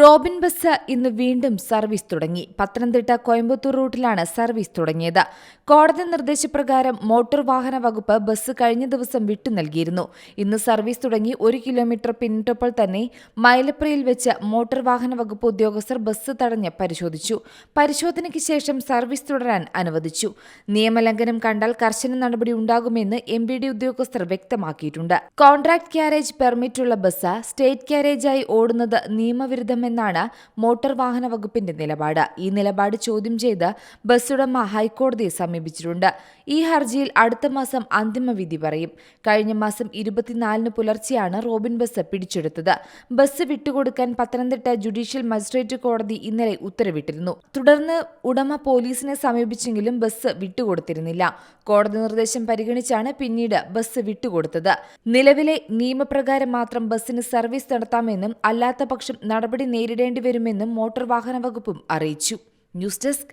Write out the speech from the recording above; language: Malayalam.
റോബിൻ ബസ് ഇന്ന് വീണ്ടും സർവീസ് തുടങ്ങി. പത്തനംതിട്ട കോയമ്പത്തൂർ റൂട്ടിലാണ് സർവീസ് തുടങ്ങിയത്. കോടതി നിർദ്ദേശപ്രകാരം മോട്ടോർ വാഹന വകുപ്പ് ബസ് കഴിഞ്ഞ ദിവസം വിട്ടു നൽകിയിരുന്നു. ഇന്ന് സർവീസ് തുടങ്ങി ഒരു കിലോമീറ്റർ പിന്നിട്ടപ്പോൾ തന്നെ മൈലപ്രയിൽ വെച്ച് മോട്ടോർ വാഹന വകുപ്പ് ഉദ്യോഗസ്ഥർ ബസ് തടഞ്ഞ് പരിശോധിച്ചു. പരിശോധനയ്ക്ക് ശേഷം സർവീസ് തുടരാൻ അനുവദിച്ചു. നിയമലംഘനം കണ്ടാൽ കർശന നടപടി ഉണ്ടാകുമെന്ന് എം ബി ഡി ഉദ്യോഗസ്ഥർ വ്യക്തമാക്കിയിട്ടുണ്ട്. കോൺട്രാക്ട് ക്യാരേജ് പെർമിറ്റുള്ള ബസ് സ്റ്റേറ്റ് ക്യാരേജായി ഓടുന്നത് നിയമവിരുദ്ധമെന്നാണ് മോട്ടോർ വാഹന വകുപ്പിന്റെ നിലപാട്. ഈ നിലപാട് ചോദ്യം ചെയ്ത് ഉടമ ഹൈക്കോടതിയെ സമീപിച്ചിട്ടുണ്ട്. ഈ ഹർജിയിൽ അടുത്ത മാസം അന്തിമ വിധി പറയും. കഴിഞ്ഞ മാസം ഇരുപത്തിനാലിന് പുലർച്ചെയാണ് റോബിൻ ബസ് പിടിച്ചെടുത്തത്. ബസ് വിട്ടുകൊടുക്കാൻ പത്തനംതിട്ട ജുഡീഷ്യൽ മജിസ്ട്രേറ്റ് കോടതി ഇന്നലെ ഉത്തരവിട്ടിരുന്നു. തുടർന്ന് ഉടമ പോലീസിനെ സമീപിച്ചെങ്കിലും ബസ് വിട്ടുകൊടുത്തിരുന്നില്ല. കോടതി നിർദ്ദേശം പരിഗണിച്ചാണ് പിന്നീട് ബസ് വിട്ടുകൊടുത്തത്. നിലവിലെ നിയമപ്രകാരം മാത്രം ബസ്സിന് സർവീസ് നടത്താമെന്നും അല്ലാത്ത പക്ഷം നടപടി നേരിടേണ്ടി വരുമെന്നും മോട്ടോർ വാഹന വകുപ്പും അറിയിച്ചു. News desk